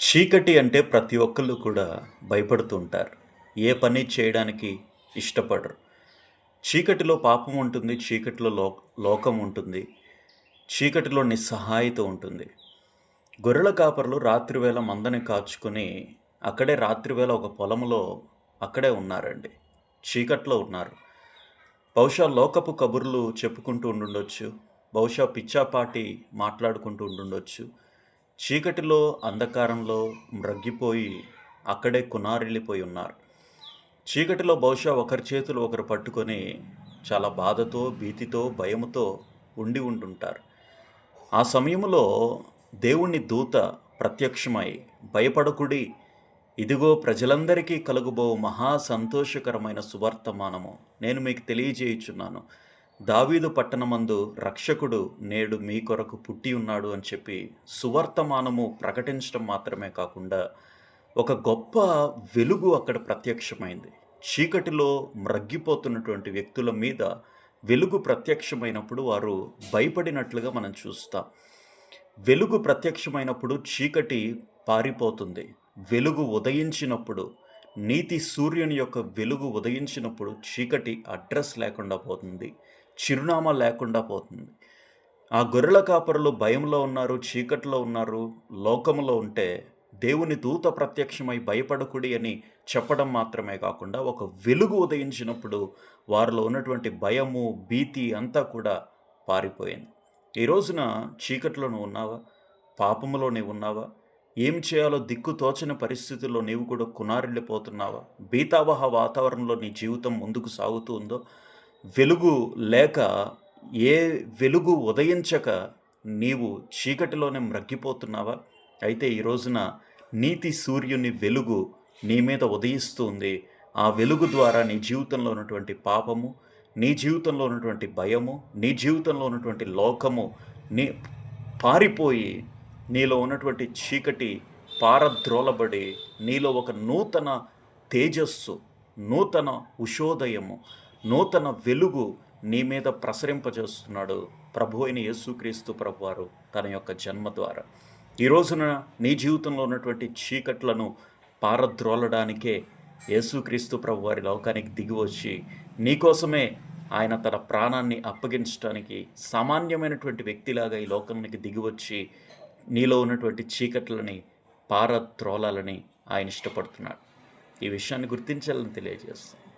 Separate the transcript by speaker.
Speaker 1: చీకటి అంటే ప్రతి ఒక్కళ్ళు కూడా భయపడుతూ ఉంటారు ఏ పని చేయడానికి ఇష్టపడరు. చీకటిలో పాపం ఉంటుంది చీకటిలో లో లోకం ఉంటుంది చీకటిలో నిస్సహాయత ఉంటుంది. గొర్రెల కాపరులు రాత్రివేళ మందని కాచుకుని అక్కడే రాత్రివేళ ఒక పొలంలో అక్కడే ఉన్నారండి. చీకట్లో ఉన్నారు. బహుశా లోకపు కబుర్లు చెప్పుకుంటూ ఉండుండొచ్చు బహుశా పిచ్చాపాటి మాట్లాడుకుంటూ ఉండుండొచ్చు చీకటిలో అంధకారంలో మ్రగ్గిపోయి అక్కడే కునారిల్లిపోయి ఉన్నారు. చీకటిలో బహుశా ఒకరి చేతులు ఒకరు పట్టుకొని చాలా బాధతో భీతితో భయముతో ఉండి ఉంటుంటారు ఆ సమయంలో దేవుణ్ణి దూత ప్రత్యక్షమై భయపడకుడి ఇదిగో ప్రజలందరికీ కలుగుబో మహా సంతోషకరమైన సువర్తమానము. నేను మీకు తెలియజేయుచున్నాను. దావీదు పట్టణమందు రక్షకుడు నేడు మీ కొరకు పుట్టి ఉన్నాడు అని చెప్పి సువర్తమానము ప్రకటించడం మాత్రమే కాకుండా ఒక గొప్ప వెలుగు అక్కడ ప్రత్యక్షమైంది. చీకటిలో మ్రగ్గిపోతున్నటువంటి వ్యక్తుల మీద వెలుగు ప్రత్యక్షమైనప్పుడు వారు భయపడినట్లుగా మనం చూస్తాం. వెలుగు ప్రత్యక్షమైనప్పుడు చీకటి పారిపోతుంది. వెలుగు ఉదయించినప్పుడు నీతి సూర్యుని యొక్క వెలుగు ఉదయించినప్పుడు చీకటి అడ్రస్ లేకుండా పోతుంది. చిరునామా లేకుండా పోతుంది. ఆ గొర్రెల కాపరులు భయంలో ఉన్నారు చీకట్లో ఉన్నారు లోకములో ఉంటే దేవుని దూత ప్రత్యక్షమై భయపడకుడి అని చెప్పడం మాత్రమే కాకుండా ఒక వెలుగు ఉదయించినప్పుడు వారిలో ఉన్నటువంటి భయము భీతి అంతా కూడా పారిపోయింది. ఈ రోజున చీకట్లో నువ్వు ఉన్నావా? పాపములో నీవు ఉన్నావా? ఏం చేయాలో దిక్కు తోచని పరిస్థితుల్లో నీవు కూడా కునారిల్లిపోతున్నావా? బీతావహ వాతావరణంలో నీ జీవితం ముందుకు సాగుతూ ఉందో వెలుగు లేక ఏ వెలుగు ఉదయించక నీవు చీకటిలోనే మ్రగ్గిపోతున్నావా అయితే ఈ రోజున నీతి సూర్యుని వెలుగు నీ మీద ఉదయిస్తుంది. ఆ వెలుగు ద్వారా నీ జీవితంలో ఉన్నటువంటి పాపము నీ జీవితంలో ఉన్నటువంటి భయము నీ జీవితంలో ఉన్నటువంటి లోకము నీ పారిపోయి నీలో ఉన్నటువంటి చీకటి పారద్రోలబడి నీలో ఒక నూతన తేజస్సు నూతన ఉషోదయము నూతన వెలుగు నీ మీద ప్రసరింపజేస్తున్నాడు ప్రభు అయిన యేసుక్రీస్తు ప్రభువారు తన యొక్క జన్మ ద్వారా. ఈ రోజున నీ జీవితంలో ఉన్నటువంటి చీకట్లను పారద్రోలడానికే యేసుక్రీస్తు ప్రభు వారి లోకానికి దిగి వచ్చి నీకోసమే ఆయన తన ప్రాణాన్ని అప్పగించడానికి సామాన్యమైనటువంటి వ్యక్తిలాగా ఈ లోకానికి దిగివచ్చి నీలో ఉన్నటువంటి చీకట్లని పారద్రోలాలని ఆయన ఇష్టపడుతున్నాడు. ఈ విషయాన్ని గుర్తించాలని తెలియజేస్తాను